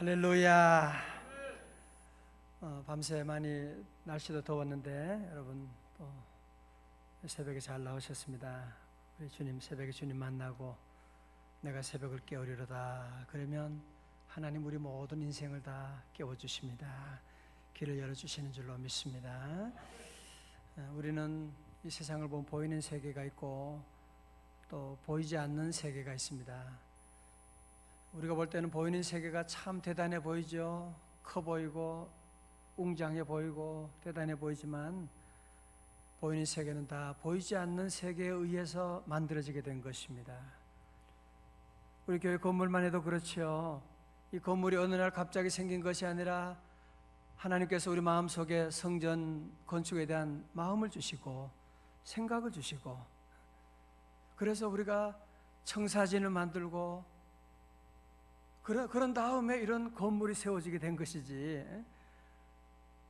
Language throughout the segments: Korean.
할렐루야. 어, 밤새 많이 날씨도 더웠는데 여러분 또 새벽에 잘 나오셨습니다. 우리 주님 새벽에 주님 만나고 내가 새벽을 깨우리로다. 그러면 하나님 우리 모든 인생을 다 깨워 주십니다. 길을 열어 주시는 줄로 믿습니다. 어, 우리는 이 세상을 보면 보이는 세계가 있고 또 보이지 않는 세계가 있습니다. 우리가 볼 때는 보이는 세계가 참 대단해 보이죠. 커 보이고 웅장해 보이고 대단해 보이지만 보이는 세계는 다 보이지 않는 세계에 의해서 만들어지게 된 것입니다. 우리 교회 건물만 해도 그렇죠. 이 건물이 어느 날 갑자기 생긴 것이 아니라 하나님께서 우리 마음 속에 성전 건축에 대한 마음을 주시고 생각을 주시고 그래서 우리가 청사진을 만들고 그런, 그런 다음에 이런 건물이 세워지게 된 것이지.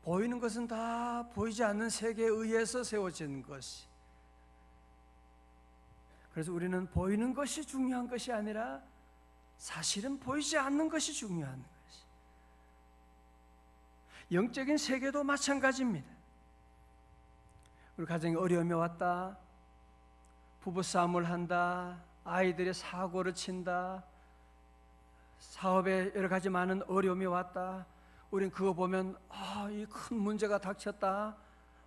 보이는 것은 다 보이지 않는 세계에 의해서 세워진 것이. 그래서 우리는 보이는 것이 중요한 것이 아니라 사실은 보이지 않는 것이 중요한 것이. 영적인 세계도 마찬가지입니다. 우리 가정에 어려움이 왔다. 부부 싸움을 한다. 아이들의 사고를 친다 사업에 여러 가지 많은 어려움이 왔다. 우린 그거 보면 아, 이 큰 문제가 닥쳤다.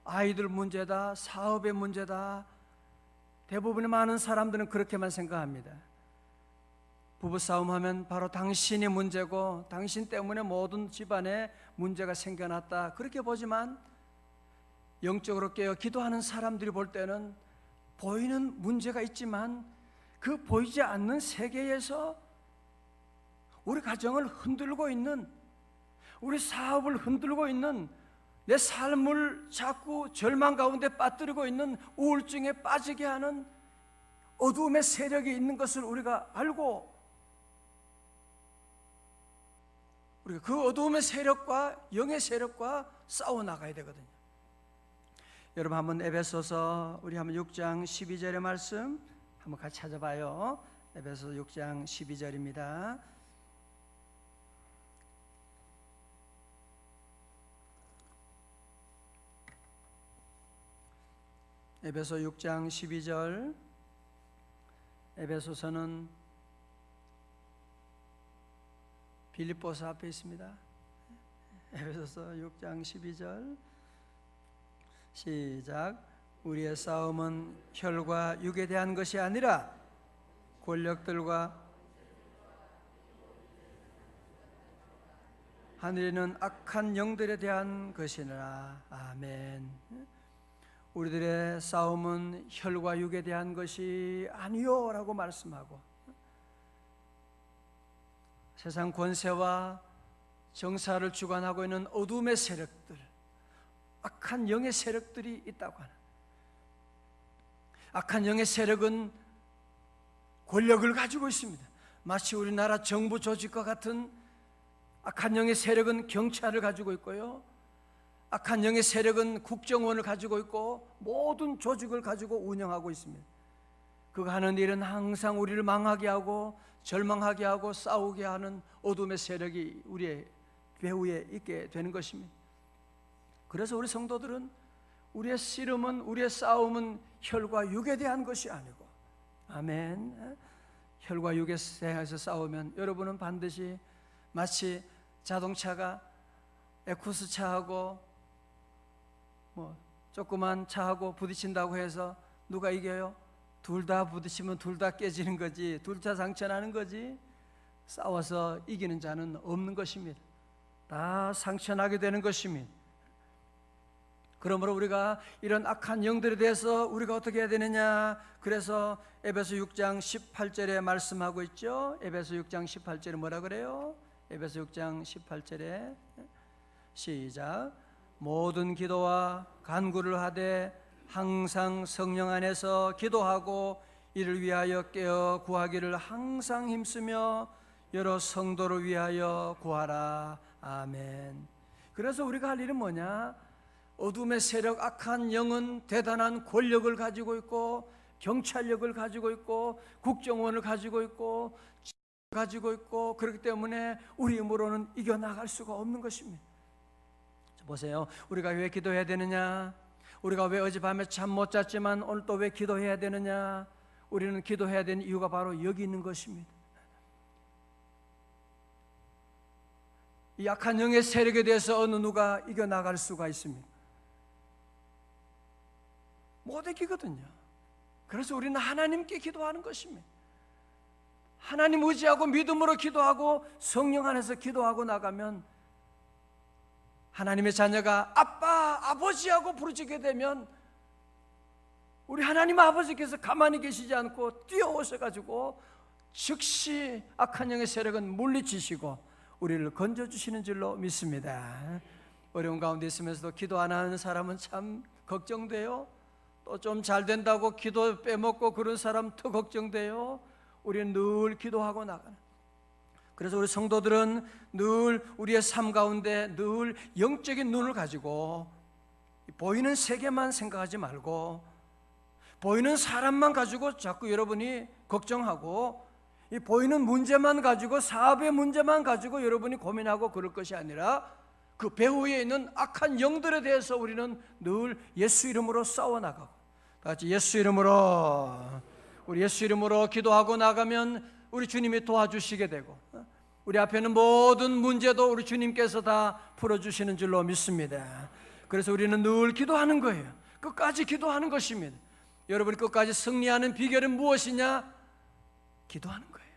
아이들 문제다. 사업의 문제다. 대부분의 많은 사람들은 그렇게만 생각합니다. 부부 싸움 하면 바로 당신이 문제고 당신 때문에 모든 집안에 문제가 생겨났다. 그렇게 보지만 영적으로 깨어 기도하는 사람들이 볼 때는 보이는 문제가 있지만 그 보이지 않는 세계에서 우리 가정을 흔들고 있는 우리 사업을 흔들고 있는 내 삶을 자꾸 절망 가운데 빠뜨리고 있는 우울증에 빠지게 하는 어두움의 세력이 있는 것을 우리가 알고 우리가 그 어두움의 세력과 영의 세력과 싸워 나가야 되거든요. 여러분 한번 에베소서 우리 한번 6장 12절의 말씀 한번 같이 찾아봐요. 에베소 6장 12절입니다. 에베소 6장 12절 에베소서는 빌립보서 앞에 있습니다. 에베소서 6장 12절 시작 우리의 싸움은 혈과 육에 대한 것이 아니라 권력들과 하늘에는 악한 영들에 대한 것이니라 아멘. 우리들의 싸움은 혈과 육에 대한 것이 아니요라고 말씀하고 세상 권세와 정사를 주관하고 있는 어둠의 세력들, 악한 영의 세력들이 있다고 하는. 악한 영의 세력은 권력을 가지고 있습니다. 마치 우리나라 정부 조직과 같은 악한 영의 세력은 경찰을 가지고 있고요. 악한 영의 세력은 국정원을 가지고 있고 모든 조직을 가지고 운영하고 있습니다. 그가 하는 일은 항상 우리를 망하게 하고 절망하게 하고 싸우게 하는 어둠의 세력이 우리의 배후에 있게 되는 것입니다. 그래서 우리 성도들은 우리의 씨름은 우리의 싸움은 혈과 육에 대한 것이 아니고 아멘. 혈과 육에 대해서 싸우면 여러분은 반드시 마치 자동차가 에쿠스 차하고 뭐 조그만 차하고 부딪힌다고 해서 누가 이겨요? 둘 다 부딪히면 둘 다 깨지는 거지. 둘 다 상처나는 거지. 싸워서 이기는 자는 없는 것입니다 다 상처나게 되는 것입니다 그러므로 우리가 이런 악한 영들에 대해서 우리가 어떻게 해야 되느냐? 그래서 에베소 6장 18절에 말씀하고 있죠. 에베소 6장 18절에 뭐라 그래요? 에베소 6장 18절에 시작 모든 기도와 간구를 하되 항상 성령 안에서 기도하고 이를 위하여 깨어 구하기를 항상 힘쓰며 여러 성도를 위하여 구하라 아멘. 그래서 우리가 할 일은 뭐냐? 어둠의 세력 악한 영은 대단한 권력을 가지고 있고 경찰력을 가지고 있고 국정원을 가지고 있고 가지고 있고 그렇기 때문에 우리 힘으로는 이겨 나갈 수가 없는 것입니다. 자, 보세요. 우리가 왜 기도해야 되느냐? 우리가 왜 어젯밤에 잠 못 잤지만 오늘 또 왜 기도해야 되느냐? 우리는 기도해야 되는 이유가 바로 여기 있는 것입니다. 이 약한 영의 세력에 대해서 어느 누가 이겨 나갈 수가 있습니다. 못 이기거든요. 그래서 우리는 하나님께 기도하는 것입니다. 하나님 의지하고 믿음으로 기도하고 성령 안에서 기도하고 나가면 하나님의 자녀가 아빠, 아버지하고 부르짖게 되면 우리 하나님 아버지께서 가만히 계시지 않고 뛰어오셔 가지고 즉시 악한 영의 세력은 물리치시고 우리를 건져 주시는 줄로 믿습니다. 어려운 가운데 있으면서도 기도 안 하는 사람은 참 걱정돼요. 또 좀 잘 된다고 기도 빼먹고 그런 사람 더 걱정돼요. 우리는 늘 기도하고 나가는. 그래서 우리 성도들은 늘 우리의 삶 가운데 늘 영적인 눈을 가지고 보이는 세계만 생각하지 말고 보이는 사람만 가지고 자꾸 여러분이 걱정하고 이 보이는 문제만 가지고 사업의 문제만 가지고 여러분이 고민하고 그럴 것이 아니라 그 배후에 있는 악한 영들에 대해서 우리는 늘 예수 이름으로 싸워 나가고 다 같이 예수 이름으로 우리 예수 이름으로 기도하고 나가면 우리 주님이 도와주시게 되고 우리 앞에 는 모든 문제도 우리 주님께서 다 풀어주시는 줄로 믿습니다. 그래서 우리는 늘 기도하는 거예요. 끝까지 기도하는 것입니다. 여러분이 끝까지 승리하는 비결은 무엇이냐? 기도하는 거예요.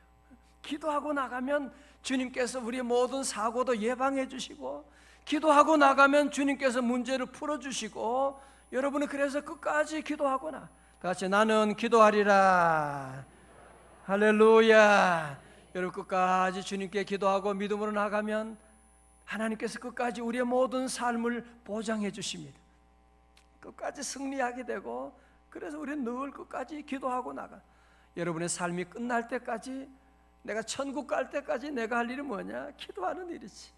기도하고 나가면 주님께서 우리의 모든 사고도 예방해 주시고 기도하고 나가면 주님께서 문제를 풀어 주시고 여러분은 그래서 끝까지 기도하거나 다 같이 나는 기도하리라 할렐루야 여러분 끝까지 주님께 기도하고 믿음으로 나가면 하나님께서 끝까지 우리의 모든 삶을 보장해 주십니다. 끝까지 승리하게 되고 그래서 우리는 늘 끝까지 기도하고 나가. 여러분의 삶이 끝날 때까지 내가 천국 갈 때까지 내가 할 일이 뭐냐? 기도하는 일이지.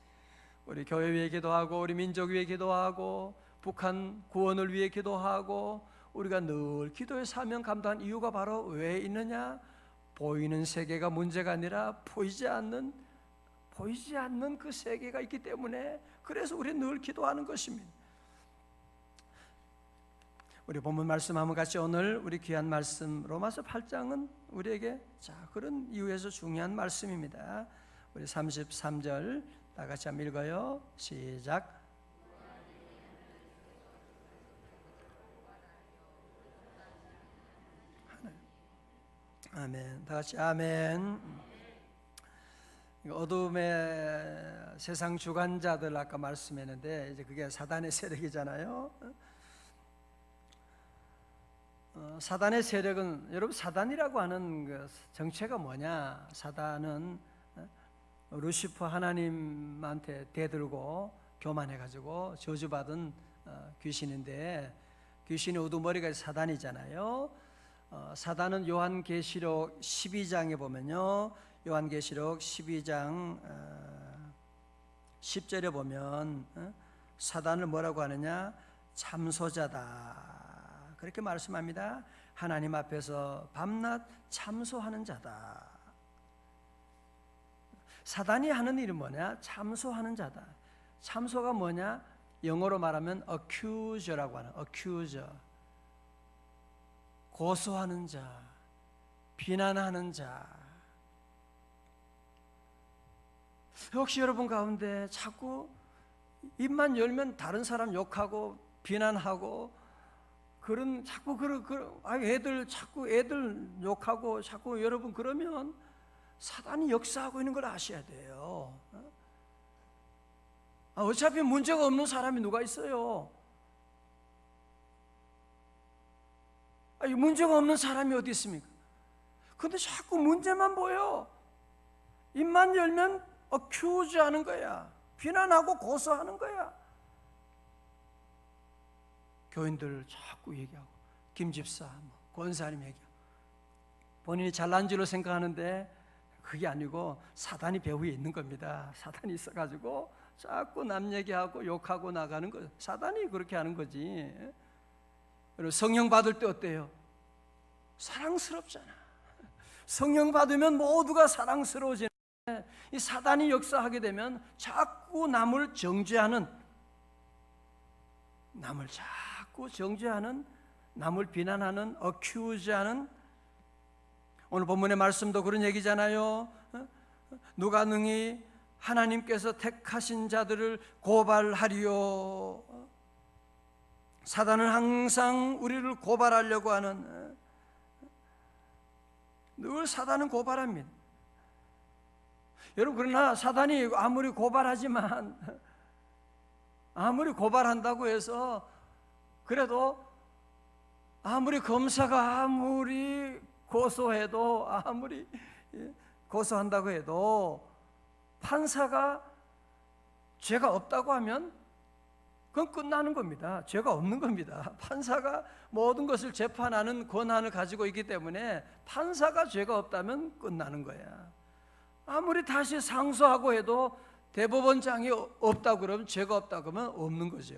우리 교회 위해 기도하고 우리 민족 위해 기도하고 북한 구원을 위해 기도하고 우리가 늘 기도의 사명 감당한 이유가 바로 왜 있느냐? 보이는 세계가 문제가 아니라 보이지 않는 보이지 않는 그 세계가 있기 때문에 그래서 우리는 늘 기도하는 것입니다. 우리 본문 말씀 한번 같이 오늘 우리 귀한 말씀 로마서 8장은 우리에게 자 그런 이유에서 중요한 말씀입니다. 우리 33절 다 같이 한번 읽어요. 시작. 아멘. 다 같이 아멘. 어둠의 세상 주관자들 아까 말씀했는데 이제 그게 사단의 세력이잖아요. 어, 사단의 세력은 여러분 사단이라고 하는 그 정체가 뭐냐? 사단은 어, 루시퍼 하나님한테 대들고 교만해 가지고 저주받은 어, 귀신인데 귀신의 우두머리가 사단이잖아요. 어, 사단은 요한계시록 12장에 보면요. 요한계시록 12장 어, 10절에 보면 어, 사단을 뭐라고 하느냐? 참소자다. 그렇게 말씀합니다. 하나님 앞에서 밤낮 참소하는 자다. 사단이 하는 일은 뭐냐? 참소하는 자다. 참소가 뭐냐? 영어로 말하면 accuser라고 하는 accuser. 고소하는 자, 비난하는 자. 혹시 여러분 가운데 자꾸 입만 열면 다른 사람 욕하고 비난하고 그런 자꾸 그런 그 아, 애들 자꾸 애들 욕하고 자꾸 여러분 그러면 사단이 역사하고 있는 걸 아셔야 돼요. 아, 어차피 문제가 없는 사람이 누가 있어요? 아니, 문제가 없는 사람이 어디 있습니까? 근데 자꾸 문제만 보여. 입만 열면 어큐즈 하는 거야. 비난하고 고소하는 거야. 교인들 자꾸 얘기하고 김 집사, 뭐, 권사님 얘기하고 본인이 잘난 줄로 생각하는데 그게 아니고 사단이 배후에 있는 겁니다. 사단이 있어가지고 자꾸 남 얘기하고 욕하고 나가는 거. 사단이 그렇게 하는 거지. 여러분 성령 받을 때 어때요? 사랑스럽잖아. 성령 받으면 모두가 사랑스러워지는 이 사단이 역사하게 되면 자꾸 남을 정죄하는 남을 자꾸 정죄하는 남을 비난하는 어큐즈하는 오늘 본문의 말씀도 그런 얘기잖아요. 어? 누가 능히 하나님께서 택하신 자들을 고발하리요. 사단은 항상 우리를 고발하려고 하는 어? 늘 사단은 고발합니다. 여러분 그러나 사단이 아무리 고발하지만 아무리 고발한다고 해서 그래도 아무리 검사가 아무리 고소해도 아무리 예, 고소한다고 해도 판사가 죄가 없다고 하면 그건 끝나는 겁니다. 죄가 없는 겁니다. 판사가 모든 것을 재판하는 권한을 가지고 있기 때문에 판사가 죄가 없다면 끝나는 거야. 아무리 다시 상소하고 해도 대법원장이 없다고 그러면 죄가 없다고 그러면 없는 거죠.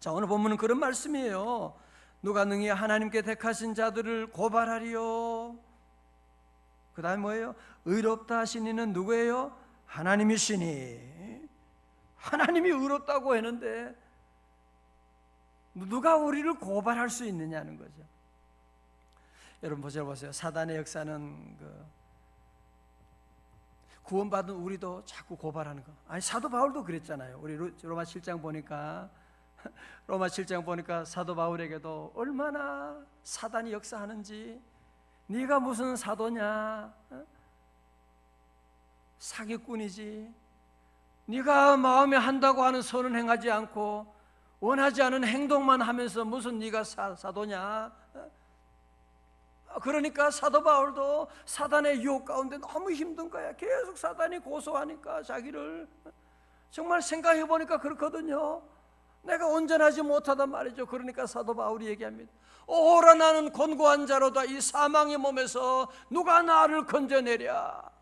자, 오늘 본문은 그런 말씀이에요. 누가 능히 하나님께 택하신 자들을 고발하리요. 그 다음에 뭐예요? 의롭다 하신 이는 누구예요? 하나님이시니. 하나님이 의롭다고 했는데 누가 우리를 고발할 수 있느냐는 거죠. 여러분 보세요, 보세요. 사단의 역사는 그 구원받은 우리도 자꾸 고발하는 거. 아니 사도 바울도 그랬잖아요. 우리 로마 7장 보니까 로마 7장 보니까 사도 바울에게도 얼마나 사단이 역사하는지 네가 무슨 사도냐? 어? 사기꾼이지. 네가 마음에 한다고 하는 선은 행하지 않고 원하지 않은 행동만 하면서 무슨 네가 사, 사도냐? 어? 그러니까 사도 바울도 사단의 유혹 가운데 너무 힘든 거야. 계속 사단이 고소하니까 자기를 정말 생각해 보니까 그렇거든요. 내가 온전하지 못하단 말이죠. 그러니까 사도 바울이 얘기합니다. 오라 나는 곤고한 자로다 이 사망의 몸에서 누가 나를 건져내랴.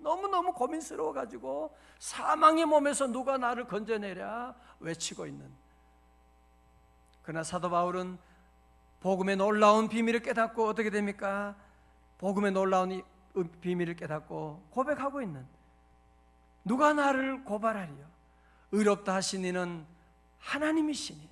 너무너무 고민스러워 가지고 사망의 몸에서 누가 나를 건져내랴 외치고 있는. 그러나 사도 바울은 복음의 놀라운 비밀을 깨닫고 어떻게 됩니까? 복음의 놀라운 이 비밀을 깨닫고 고백하고 있는 누가 나를 고발하리요? 의롭다 하신 이는 하나님이시니.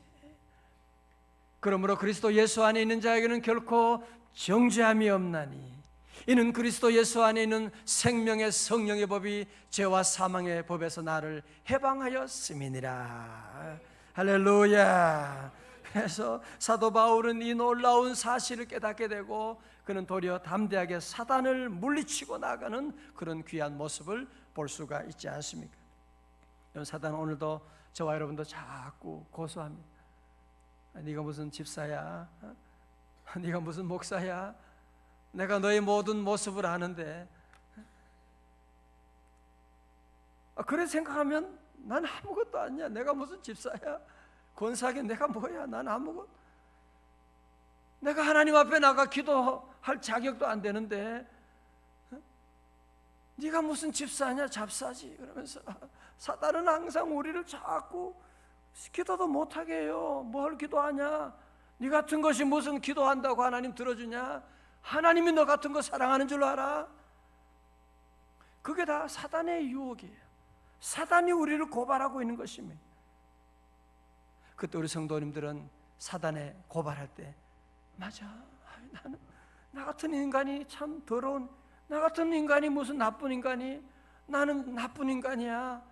그러므로 그리스도 예수 안에 있는 자에게는 결코 정죄함이 없나니 이는 그리스도 예수 안에 있는 생명의 성령의 법이 죄와 사망의 법에서 나를 해방하였음이니라. 할렐루야. 그래서 사도 바울은 이 놀라운 사실을 깨닫게 되고 그는 도리어 담대하게 사단을 물리치고 나가는 그런 귀한 모습을 볼 수가 있지 않습니까? 사단 오늘도 저와 여러분도 자꾸 고소합니다. 네가 무슨 집사야? 네가 무슨 목사야? 내가 너의 모든 모습을 아는데 아, 그래 생각하면 난 아무것도 아니야. 내가 무슨 집사야? 권사게 내가 뭐야? 난 아무것. 내가 하나님 앞에 나가 기도할 자격도 안 되는데 네가 무슨 집사냐? 잡사지. 그러면서 사단은 항상 우리를 자꾸 기도도 못 하게 해요. 뭘 기도하냐? 네 같은 것이 무슨 기도한다고 하나님 들어주냐? 하나님이 너 같은 거 사랑하는 줄 알아? 그게 다 사단의 유혹이에요. 사단이 우리를 고발하고 있는 것입니다. 그때 우리 성도님들은 사단에 고발할 때 맞아. 나는 나 같은 인간이 참 더러운 나 같은 인간이 무슨 나쁜 인간이 나는 나쁜 인간이야.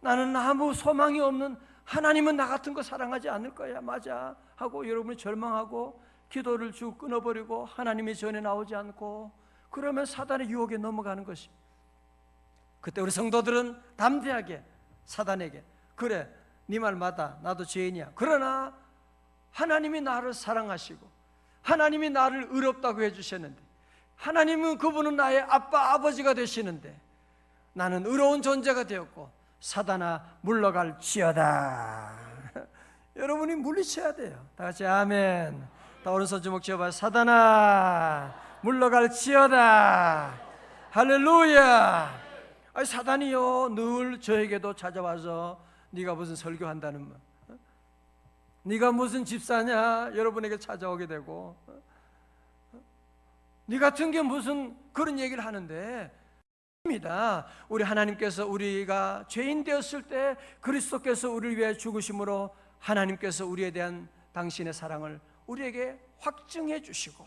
나는 아무 소망이 없는 하나님은 나 같은 거 사랑하지 않을 거야. 맞아. 하고 여러분이 절망하고 기도를 쭉 끊어버리고 하나님의 전에 나오지 않고 그러면 사단의 유혹에 넘어가는 것이. 그때 우리 성도들은 담대하게 사단에게 그래 네 말 맞다 나도 죄인이야. 그러나 하나님이 나를 사랑하시고 하나님이 나를 의롭다고 해주셨는데 하나님은 그분은 나의 아빠 아버지가 되시는데 나는 의로운 존재가 되었고 사단아 물러갈 지어다. 여러분이 물리쳐야 돼요. 다 같이 아멘. 다 오른손 주먹 쥐어봐 사단아 물러갈 지어다 할렐루야 아니 사단이요 늘 저에게도 찾아와서 네가 무슨 설교한다는 말 어? 네가 무슨 집사냐 여러분에게 찾아오게 되고 어? 네 같은 게 무슨 그런 얘기를 하는데. 우리 하나님께서 우리가 죄인 되었을 때 그리스도께서 우리를 위해 죽으심으로 하나님께서 우리에 대한 당신의 사랑을 우리에게 확증해 주시고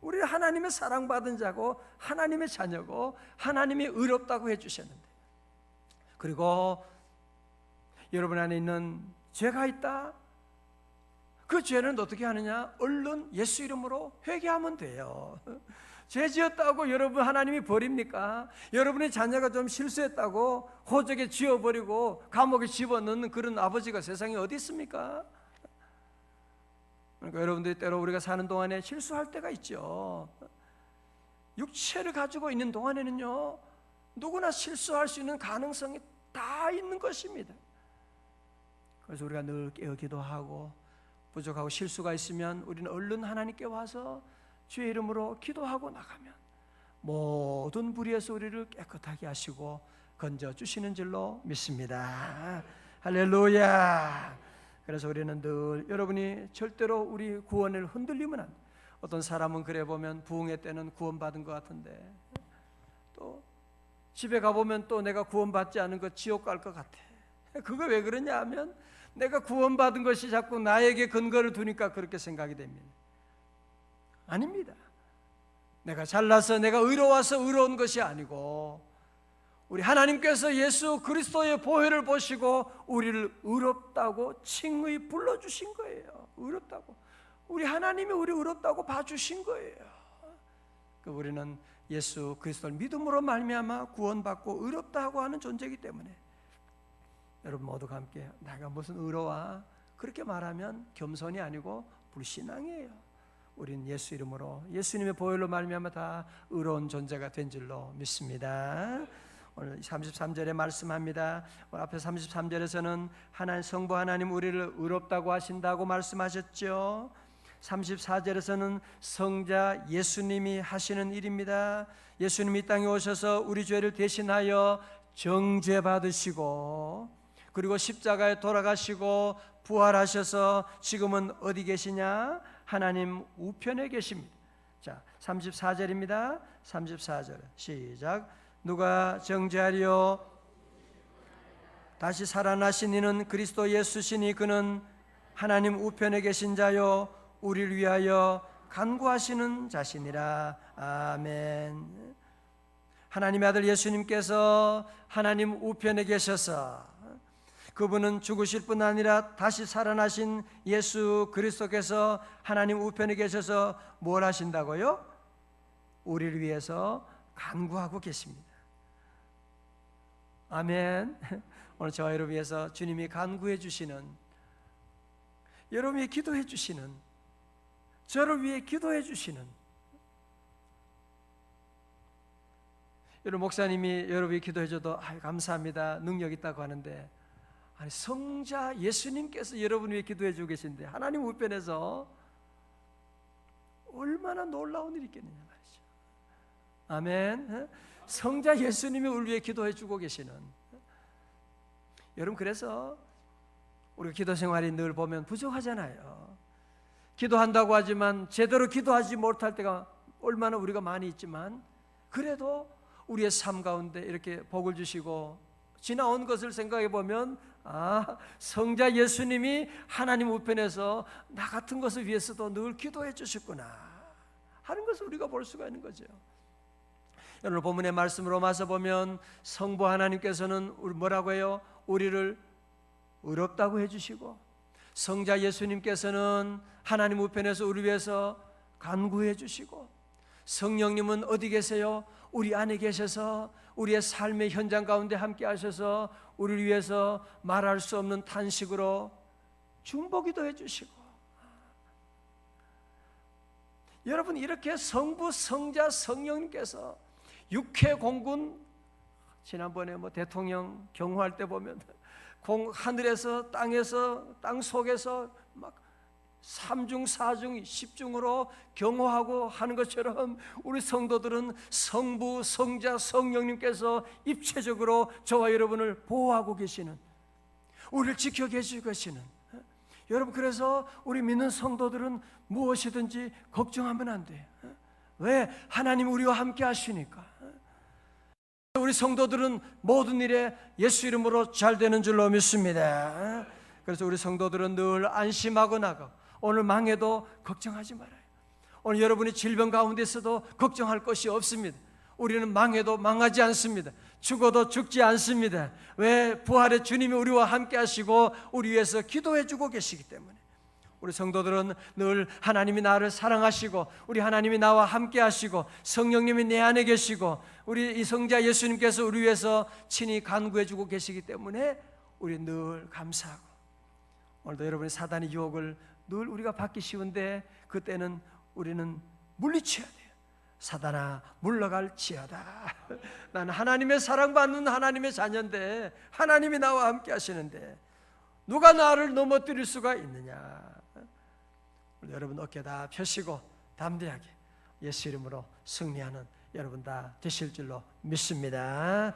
우리 하나님의 사랑받은 자고 하나님의 자녀고 하나님이 의롭다고 해 주셨는데 그리고 여러분 안에 있는 죄가 있다. 그 죄는 어떻게 하느냐? 얼른 예수 이름으로 회개하면 돼요. 죄 지었다고 여러분 하나님이 버립니까? 여러분의 자녀가 좀 실수했다고 호적에 지어버리고 감옥에 집어넣는 그런 아버지가 세상에 어디 있습니까? 그러니까 여러분들이 때로 우리가 사는 동안에 실수할 때가 있죠. 육체를 가지고 있는 동안에는요, 누구나 실수할 수 있는 가능성이 다 있는 것입니다. 그래서 우리가 늘 깨어 기도하고 부족하고 실수가 있으면 우리는 얼른 하나님께 와서 주의 이름으로 기도하고 나가면 모든 불의에서 우리를 깨끗하게 하시고 건져 주시는 줄로 믿습니다. 할렐루야. 그래서 우리는 늘 여러분이 절대로 우리 구원을 흔들리면 안 돼. 어떤 사람은 그래 보면 부흥회 때는 구원받은 것 같은데 또 집에 가 보면 또 내가 구원받지 않은 거 지옥 갈 것 같아. 그거 왜 그러냐 하면 내가 구원받은 것이 자꾸 나에게 근거를 두니까 그렇게 생각이 됩니다. 아닙니다. 내가 잘나서 내가 의로워서 의로운 것이 아니고 우리 하나님께서 예수 그리스도의 보혈을 보시고 우리를 의롭다고 칭의 불러 주신 거예요. 의롭다고. 우리 하나님이 우리 의롭다고 봐 주신 거예요. 그 우리는 예수 그리스도를 믿음으로 말미암아 구원받고 의롭다고 하는 존재이기 때문에 여러분 모두가 함께 내가 무슨 의로와 그렇게 말하면 겸손이 아니고 불신앙이에요. 우린 예수 이름으로 예수님의 보혈로 말미암아 다 의로운 존재가 된 줄로 믿습니다. 오늘 33절에 말씀합니다. 오늘 앞에 33절에서는 하나님 성부 하나님 우리를 의롭다고 하신다고 말씀하셨죠. 34절에서는 성자 예수님이 하시는 일입니다. 예수님이 이 땅에 오셔서 우리 죄를 대신하여 정죄 받으시고 그리고 십자가에 돌아가시고 부활하셔서 지금은 어디 계시냐? 하나님 우편에 계십니다. 자, 34절입니다. 34절. 시작. 누가 정죄하리요? 다시 살아나신 이는 그리스도 예수시니 그는 하나님 우편에 계신 자요 우리를 위하여 간구하시는 자신이라. 아멘. 하나님의 아들 예수님께서 하나님 우편에 계셔서 그분은 죽으실 뿐 아니라 다시 살아나신 예수 그리스도께서 하나님 우편에 계셔서 뭘 하신다고요? 우리를 위해서 간구하고 계십니다. 아멘. 오늘 저와 여러분 위해서 주님이 간구해 주시는 여러분이 기도해 주시는 저를 위해 기도해 주시는 여러분 목사님이 여러분이 기도해 줘도 아, 감사합니다. 능력 있다고 하는데 아니 성자 예수님께서 여러분 위해 기도해 주고 계신데 하나님 우편에서 얼마나 놀라운 일이 있겠느냐 말이죠. 아멘. 성자 예수님이 우리 위해 기도해 주고 계시는 여러분 그래서 우리가 기도 생활이 늘 보면 부족하잖아요. 기도한다고 하지만 제대로 기도하지 못할 때가 얼마나 우리가 많이 있지만 그래도 우리의 삶 가운데 이렇게 복을 주시고 지나온 것을 생각해 보면 아 성자 예수님이 하나님 우편에서 나 같은 것을 위해서도 늘 기도해 주셨구나 하는 것을 우리가 볼 수가 있는 거죠. 오늘 본문의 말씀으로 마서 보면 성부 하나님께서는 뭐라고 해요? 우리를 의롭다고 해주시고 성자 예수님께서는 하나님 우편에서 우리 위해서 간구해 주시고 성령님은 어디 계세요? 우리 안에 계셔서 우리의 삶의 현장 가운데 함께 하셔서 우리를 위해서 말할 수 없는 탄식으로 중보기도 해 주시고 여러분 이렇게 성부 성자 성령님께서 육회 공군 지난번에 뭐 대통령 경호할 때 보면 공 하늘에서 땅에서 땅 속에서 막 삼중 사중 십중으로 경호하고 하는 것처럼 우리 성도들은 성부 성자 성령님께서 입체적으로 저와 여러분을 보호하고 계시는 우리를 지켜 계시고 계시는 여러분 그래서 우리 믿는 성도들은 무엇이든지 걱정하면 안 돼. 왜 하나님 우리와 함께 하시니까. 우리 성도들은 모든 일에 예수 이름으로 잘 되는 줄로 믿습니다. 그래서 우리 성도들은 늘 안심하고 나가. 오늘 망해도 걱정하지 말아요. 오늘 여러분이 질병 가운데 있어도 걱정할 것이 없습니다. 우리는 망해도 망하지 않습니다. 죽어도 죽지 않습니다. 왜 부활의 주님이 우리와 함께 하시고 우리 위해서 기도해 주고 계시기 때문에. 우리 성도들은 늘 하나님이 나를 사랑하시고 우리 하나님이 나와 함께 하시고 성령님이 내 안에 계시고 우리 이 성자 예수님께서 우리 위해서 친히 간구해 주고 계시기 때문에 우리 늘 감사하고 오늘도 여러분의 사단의 유혹을 늘 우리가 받기 쉬운데 그때는 우리는 물리쳐야 돼요. 사단아 물러갈지어다. 나는 하나님의 사랑받는 하나님의 자녀인데 하나님이 나와 함께 하시는데 누가 나를 넘어뜨릴 수가 있느냐? 여러분 어깨 다 펴시고 담대하게 예수 이름으로 승리하는 여러분 다 되실 줄로 믿습니다.